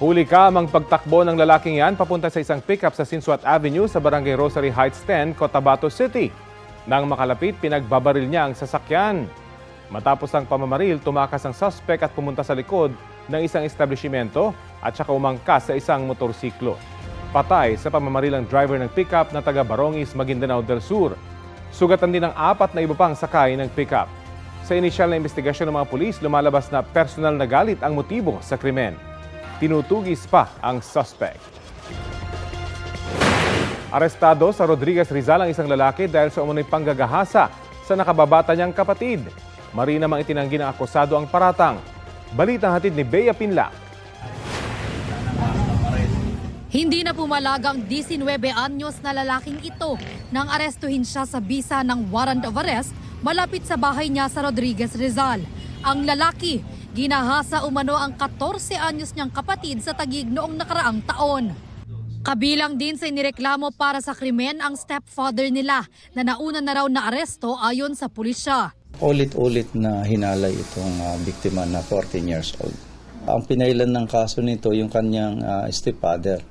Huli ka mang pagtakbo ng lalaking yan papunta sa isang pickup sa Sinsuat Avenue sa Barangay Rosary Heights 10, Cotabato City. Nang makalapit, pinagbabaril niya ang sasakyan. Matapos ang pamamaril, tumakas ang suspect at pumunta sa likod ng isang establishmento at saka umangkas sa isang motorsiklo. Patay sa pamamaril ang driver ng pickup na taga Barongis, Maguindanao del Sur. Sugatan din ang apat na iba pang sakay ng pickup. Sa inisyal na investigasyon ng mga pulis, lumalabas na personal na galit ang motibo sa krimen. Tinutugis pa ang suspect. Arestado sa Rodriguez Rizal ang isang lalaki dahil sa umunoy panggagahasa sa nakababata niyang kapatid. Marina mang itinanggi ng akusado ang paratang. Balitang hatid ni Bea Pinla. Hindi na pumalagang 19 anyos na lalaking ito nang arestuhin siya sa bisa ng warrant of arrest malapit sa bahay niya sa Rodriguez Rizal. Ang lalaki, ginahasa umano ang 14 anyos niyang kapatid sa tagig noong nakaraang taon. Kabilang din sa inireklamo para sa krimen ang stepfather nila na nauna na raw na aresto ayon sa pulisya. Ulit-ulit na hinalay itong ah, biktima na 14 years old. Ang pinailan ng kaso nito yung kanyang ah, stepfather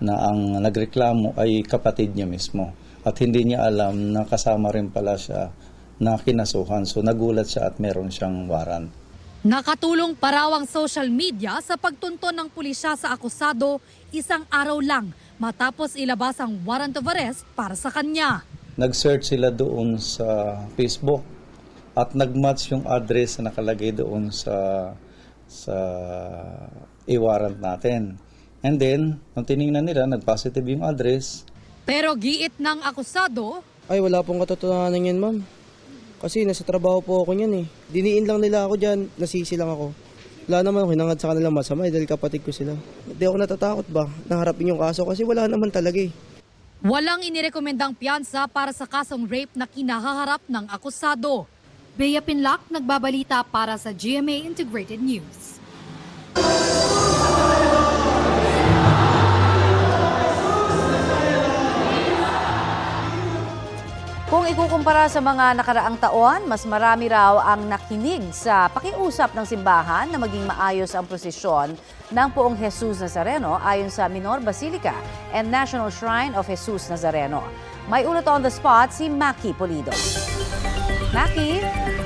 na ang nagreklamo ay kapatid niya mismo at hindi niya alam na kasama rin pala siya na kinasuhan so nagulat siya at meron siyang warrant. Nakatulong pa raw ang social media sa pagtunton ng pulisya sa akusado isang araw lang matapos ilabas ang warrant of arrest para sa kanya. Nag-search sila doon sa Facebook at nag-match yung address na nakalagay doon sa sa i-warrant natin. And then, nung tiningnan nila, nag-positive yung address, Pero giit ng akusado, Ay, wala pong katotohanan yan, ma'am. Kasi nasa trabaho po ako niyan eh. Diniin lang nila ako dyan, nasisi lang ako. Wala naman ako hinangad sa kanila masama eh, dahil kapatid ko sila. Hindi ako natatakot ba na harapin yung kaso kasi wala naman talaga eh. walang inirekomendang piyansa para sa kasong rape na kinahaharap ng akusado. Bea Pinlock, nagbabalita para sa GMA Integrated News. Kung ikukumpara sa mga nakaraang taon, mas marami raw ang nakinig sa pakiusap ng simbahan na maging maayos ang prosesyon ng poong Jesus Nazareno ayon sa Minor Basilica and National Shrine of Jesus Nazareno. May ulat on the spot si Maki Polido. Maki?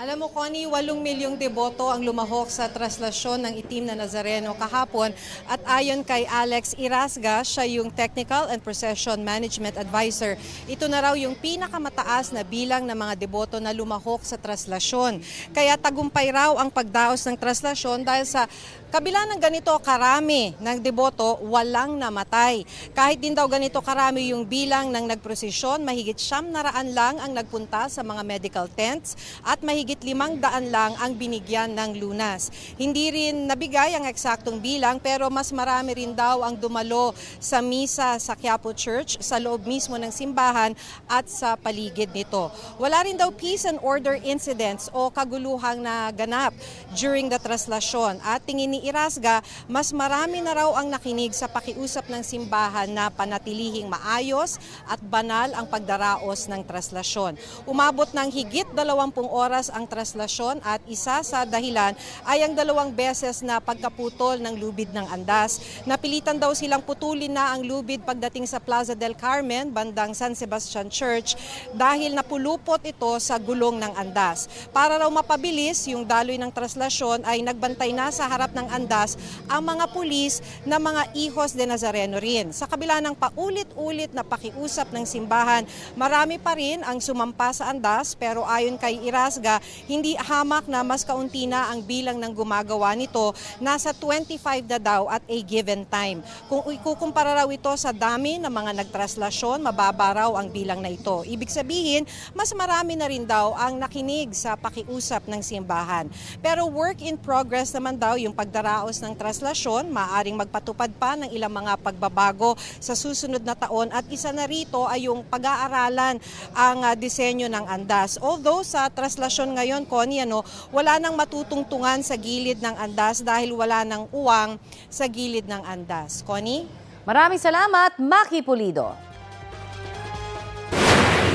Alam mo, Connie, 8 milyong deboto ang lumahok sa traslasyon ng itim na Nazareno kahapon at ayon kay Alex Irasga, siya yung Technical and Procession Management Advisor. Ito na raw yung pinakamataas na bilang ng mga deboto na lumahok sa traslasyon. Kaya tagumpay raw ang pagdaos ng traslasyon dahil sa kabila ng ganito karami ng deboto, walang namatay. Kahit din daw ganito karami yung bilang ng nagprosesyon, mahigit siyam na raan lang ang nagpunta sa mga medical tents at mahigit limang daan lang ang binigyan ng lunas. Hindi rin nabigay ang eksaktong bilang pero mas marami rin daw ang dumalo sa misa sa Quiapo Church sa loob mismo ng simbahan at sa paligid nito. Wala rin daw peace and order incidents o kaguluhang na ganap during the traslasyon at tingin ni Irasga, mas marami na raw ang nakinig sa pakiusap ng simbahan na panatilihing maayos at banal ang pagdaraos ng traslasyon. Umabot ng higit 20 oras ang traslasyon at isa sa dahilan ay ang dalawang beses na pagkaputol ng lubid ng andas. Napilitan daw silang putulin na ang lubid pagdating sa Plaza del Carmen, bandang San Sebastian Church, dahil napulupot ito sa gulong ng andas. Para raw mapabilis yung daloy ng traslasyon ay nagbantay na sa harap ng andas ang mga pulis na mga ihos de Nazareno rin. Sa kabila ng paulit-ulit na pakiusap ng simbahan, marami pa rin ang sumampa sa andas pero ayon kay Irasga, hindi hamak na mas kaunti na ang bilang ng gumagawa nito, nasa 25 na daw at a given time. Kung ikukumpara raw ito sa dami ng mga nagtraslasyon, mababa raw ang bilang na ito. Ibig sabihin, mas marami na rin daw ang nakinig sa pakiusap ng simbahan. Pero work in progress naman daw yung pagdaraos ng traslasyon, maaring magpatupad pa ng ilang mga pagbabago sa susunod na taon at isa na rito ay yung pag-aaralan ang ah, disenyo ng andas. Although sa traslasyon ngayon, Connie, ano, wala nang matutungtungan sa gilid ng andas dahil wala nang uwang sa gilid ng andas. Connie? Maraming salamat, Maki Pulido.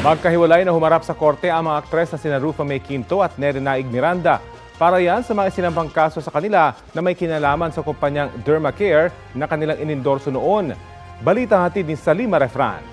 Magkahiwalay na humarap sa korte ang mga aktres na sina Rufa May Quinto at Neri Naig Miranda Para yan sa mga sinampang kaso sa kanila na may kinalaman sa kumpanyang Dermacare na kanilang inendorso noon. Balita hatid ni Salima Refran.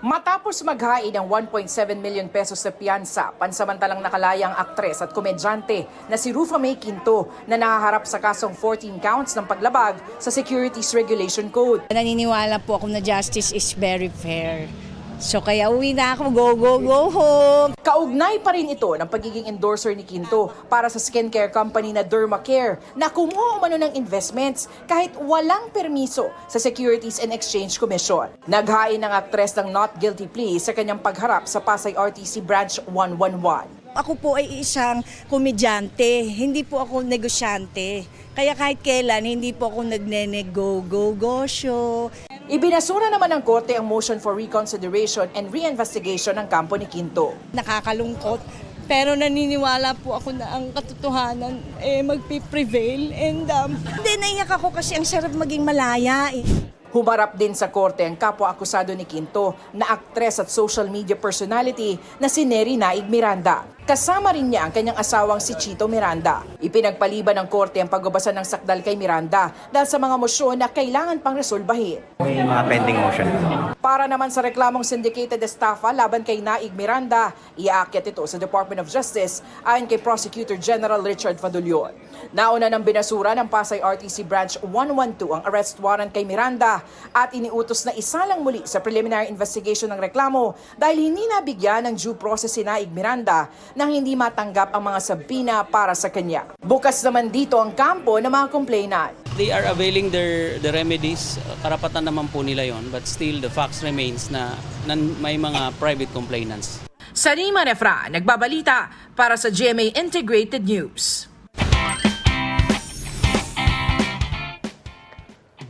Matapos maghain ng 1.7 million pesos na piyansa, pansamantalang nakalayang aktres at komedyante na si Rufa May Quinto na nahaharap sa kasong 14 counts ng paglabag sa Securities Regulation Code. Naniniwala po ako na justice is very fair. So kaya uwi na ako, go, go, go home. Kaugnay pa rin ito ng pagiging endorser ni Quinto para sa skincare company na Dermacare na kumuha umano ng investments kahit walang permiso sa Securities and Exchange Commission. Naghain ng aktres ng not guilty plea sa kanyang pagharap sa Pasay RTC Branch 111. Ako po ay isang komedyante, hindi po ako negosyante. Kaya kahit kailan, hindi po ako nagne-go-go-go show. Ibinasura naman ng korte ang motion for reconsideration and reinvestigation ng kampo ni Quinto. Nakakalungkot. Pero naniniwala po ako na ang katotohanan eh, magpiprevail. And um, hindi, naiyak ako kasi ang sarap maging malaya. Eh. Humarap din sa korte ang kapwa-akusado ni Quinto na aktres at social media personality na si Neri Naig Miranda. Kasama rin niya ang kanyang asawang si Chito Miranda. Ipinagpaliban ng korte ang pagbabasa ng sakdal kay Miranda dahil sa mga mosyon na kailangan pang resolbahin. May mga pending motion. Para naman sa reklamong syndicated estafa laban kay Naig Miranda, iaakyat ito sa Department of Justice ayon kay Prosecutor General Richard Fadulion. Nauna ng binasura ng Pasay RTC Branch 112 ang arrest warrant kay Miranda at iniutos na isa lang muli sa preliminary investigation ng reklamo dahil hindi nabigyan ng due process si Naig Miranda nang hindi matanggap ang mga sabina para sa kanya. Bukas naman dito ang kampo ng mga complainant. They are availing their the remedies. Karapatan naman po nila yon, but still the facts remains na, na may mga private complainants. Sarima Refra, nagbabalita para sa GMA Integrated News.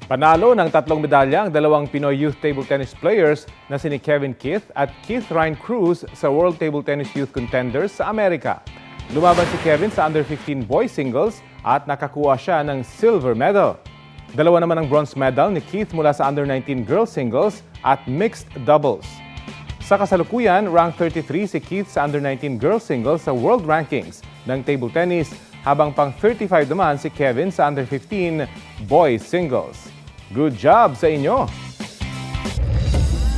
Panalo ng tatlong medalya ang dalawang Pinoy youth table tennis players na sini Kevin Keith at Keith Ryan Cruz sa World Table Tennis Youth Contenders sa Amerika. Lumaban si Kevin sa under-15 boys singles at nakakuha siya ng silver medal. Dalawa naman ang bronze medal ni Keith mula sa under-19 girls singles at mixed doubles. Sa kasalukuyan, rank 33 si Keith sa under-19 girls singles sa world rankings ng table tennis habang pang 35 naman si Kevin sa under-15 boys singles. Good job sa inyo!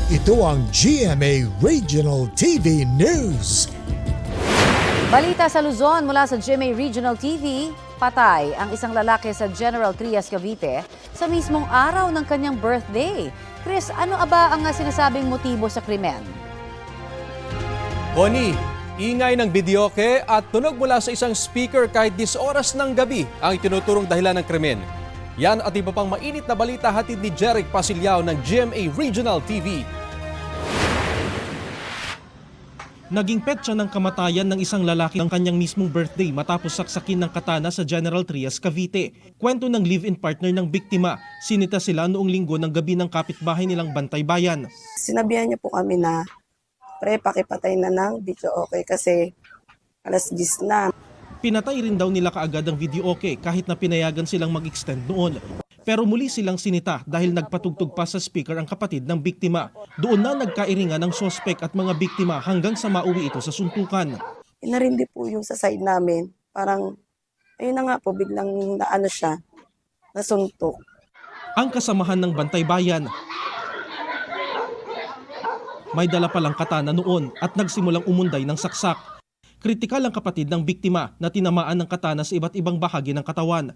Ito ang GMA Regional TV News. Balita sa Luzon mula sa GMA Regional TV, patay ang isang lalaki sa General Trias, Cavite sa mismong araw ng kanyang birthday. Chris, ano aba ang sinasabing motibo sa krimen? Connie, ingay ng videoke at tunog mula sa isang speaker kahit 10 oras ng gabi ang itinuturong dahilan ng krimen. Yan at iba pang mainit na balita hatid ni Jeric Pasilyao ng GMA Regional TV. Naging petsa ng kamatayan ng isang lalaki ng kanyang mismong birthday matapos saksakin ng katana sa General Trias, Cavite. Kwento ng live-in partner ng biktima, sinita sila noong linggo ng gabi ng kapitbahay nilang Bantay Bayan. Sinabihan niya po kami na, pre, pakipatay na ng video okay kasi alas 10 na. Pinatay rin daw nila kaagad ang video okay kahit na pinayagan silang mag-extend noon. Pero muli silang sinita dahil nagpatugtog pa sa speaker ang kapatid ng biktima. Doon na nagkairingan ng sospek at mga biktima hanggang sa mauwi ito sa suntukan. Inarindi po yung sa side namin. Parang, ayun na nga po, biglang naano siya, nasuntok. Ang kasamahan ng Bantay Bayan may dala palang katana noon at nagsimulang umunday ng saksak. Kritikal ang kapatid ng biktima na tinamaan ng katana sa iba't ibang bahagi ng katawan.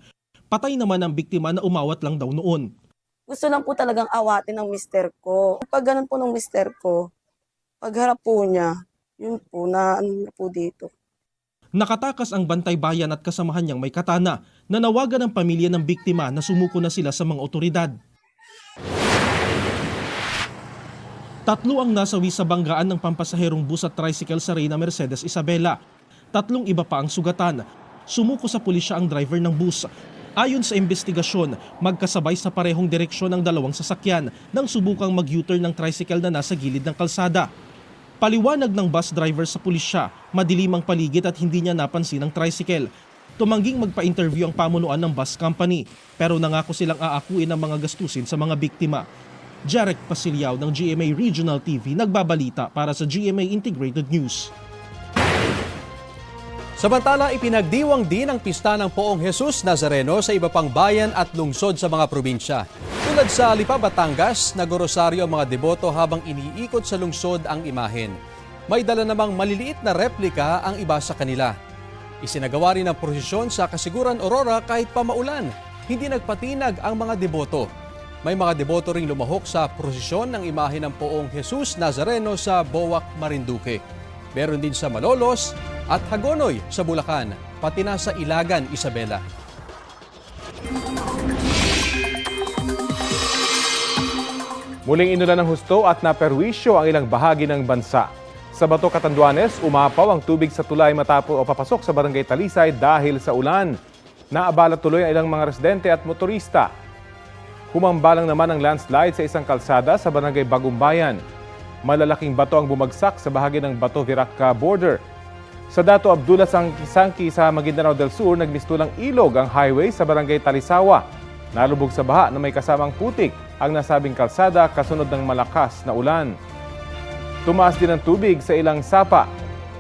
Patay naman ang biktima na umawat lang daw noon. Gusto lang po talagang awatin ng mister ko. Pag ganun po ng mister ko, pagharap po niya, yun po, na ano po dito. Nakatakas ang Bantay Bayan at kasamahan niyang may katana na nawagan ng pamilya ng biktima na sumuko na sila sa mga otoridad. Tatlo ang nasawi sa banggaan ng pampasaherong bus at tricycle sa Reyna Mercedes Isabela. Tatlong iba pa ang sugatan. Sumuko sa pulisya ang driver ng bus. Ayon sa investigasyon, magkasabay sa parehong direksyon ang dalawang sasakyan nang subukang mag-U-turn ng tricycle na nasa gilid ng kalsada. Paliwanag ng bus driver sa pulisya, madilim ang paligid at hindi niya napansin ang tricycle. Tumangging magpa-interview ang pamunuan ng bus company pero nangako silang aakuin ang mga gastusin sa mga biktima. Jarek Pasilyao ng GMA Regional TV nagbabalita para sa GMA Integrated News. Samantala, ipinagdiwang din ang pista ng Poong Jesus Nazareno sa iba pang bayan at lungsod sa mga probinsya. Tulad sa Lipa, Batangas, nagorosaryo ang mga deboto habang iniikot sa lungsod ang imahen. May dala namang maliliit na replika ang iba sa kanila. Isinagawa rin ang prosesyon sa Kasiguran Aurora kahit pa maulan. Hindi nagpatinag ang mga deboto. May mga deboto ring lumahok sa prosesyon ng imahe ng Poong Jesus Nazareno sa Boac, Marinduque. Meron din sa Malolos at Hagonoy sa Bulacan, pati na sa Ilagan, Isabela. Muling inulan ng husto at naperwisyo ang ilang bahagi ng bansa. Sa Bato, Catanduanes, umapaw ang tubig sa tulay matapos o papasok sa barangay Talisay dahil sa ulan. Naabala tuloy ang ilang mga residente at motorista. Humambalang naman ang landslide sa isang kalsada sa barangay Bagumbayan. Malalaking bato ang bumagsak sa bahagi ng Bato Viraca border. Sa Dato Abdullah Sangki sa Maguindanao del Sur, nagmistulang ilog ang highway sa barangay Talisawa. Nalubog sa baha na may kasamang putik ang nasabing kalsada kasunod ng malakas na ulan. Tumaas din ang tubig sa ilang sapa.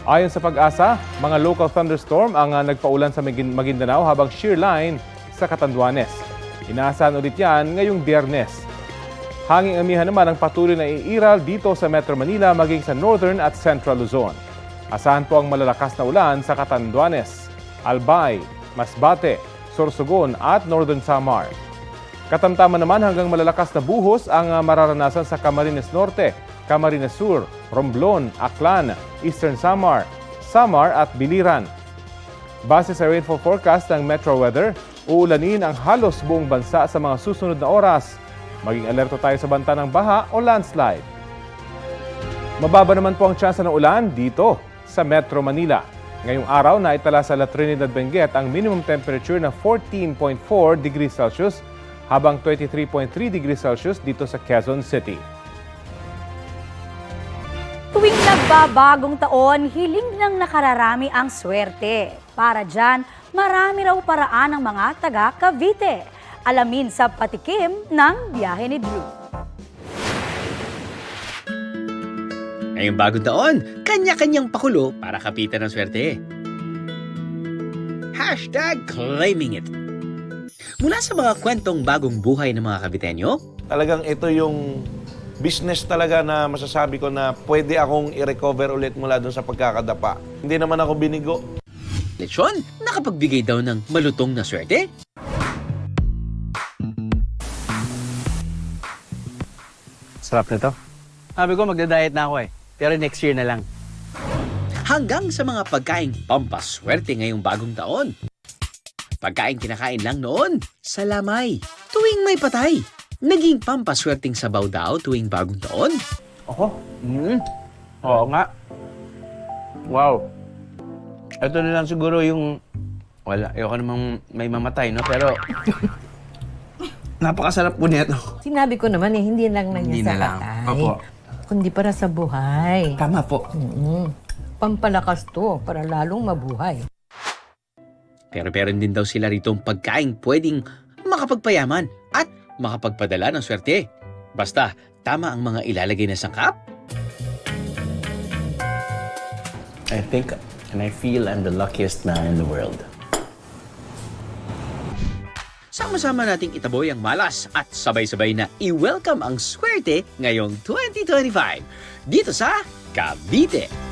Ayon sa pag-asa, mga local thunderstorm ang ah, nagpaulan sa Maguindanao habang shear line sa Catanduanes. Inaasahan ulit yan ngayong biyernes. Hanging amihan naman ang patuloy na iiral dito sa Metro Manila maging sa Northern at Central Luzon. Asahan po ang malalakas na ulan sa Catanduanes, Albay, Masbate, Sorsogon at Northern Samar. Katamtaman naman hanggang malalakas na buhos ang ah, mararanasan sa Camarines Norte, Camarines Sur, Romblon, Aklan, Eastern Samar, Samar at Biliran. Base sa rainfall forecast ng Metro Weather, uulanin ang halos buong bansa sa mga susunod na oras. Maging alerto tayo sa banta ng baha o landslide. Mababa naman po ang tsansa ng ulan dito sa Metro Manila. Ngayong araw na itala sa La Trinidad Benguet ang minimum temperature na 14.4 degrees Celsius habang 23.3 degrees Celsius dito sa Quezon City. Tuwing nagbabagong taon, hiling ng nakararami ang swerte. Para dyan, marami raw paraan ng mga taga Cavite. Alamin sa patikim ng biyahe ni Drew. Ngayong bagong taon, kanya-kanyang pakulo para kapitan ng swerte. Hashtag claiming it. Mula sa mga kwentong bagong buhay ng mga kabitenyo, Talagang ito yung business talaga na masasabi ko na pwede akong i-recover ulit mula doon sa pagkakadapa. Hindi naman ako binigo. lechon, nakapagbigay daw ng malutong na swerte. Sarap nito. Sabi ko magda-diet na ako eh. Pero next year na lang. Hanggang sa mga pagkaing pampaswerte ngayong bagong taon. Pagkain kinakain lang noon, sa lamay, tuwing may patay. Naging pampaswerteng sabaw daw tuwing bagong taon. Ako? Mm. Oo nga. Wow. Ito na lang siguro yung... Wala, ayoko namang may mamatay, no? Pero... napakasarap po nito. Sinabi ko naman eh, hindi lang na Hindi na lang. Opo. Kundi para sa buhay. Tama po. Pampalakas to para lalong mabuhay. Pero meron din daw sila rito pagkain pwedeng makapagpayaman at makapagpadala ng swerte. Basta, tama ang mga ilalagay na sangkap. I think and I feel I'm the luckiest man in the world. Sama-sama nating itaboy ang malas at sabay-sabay na i-welcome ang swerte ngayong 2025 dito sa Cavite.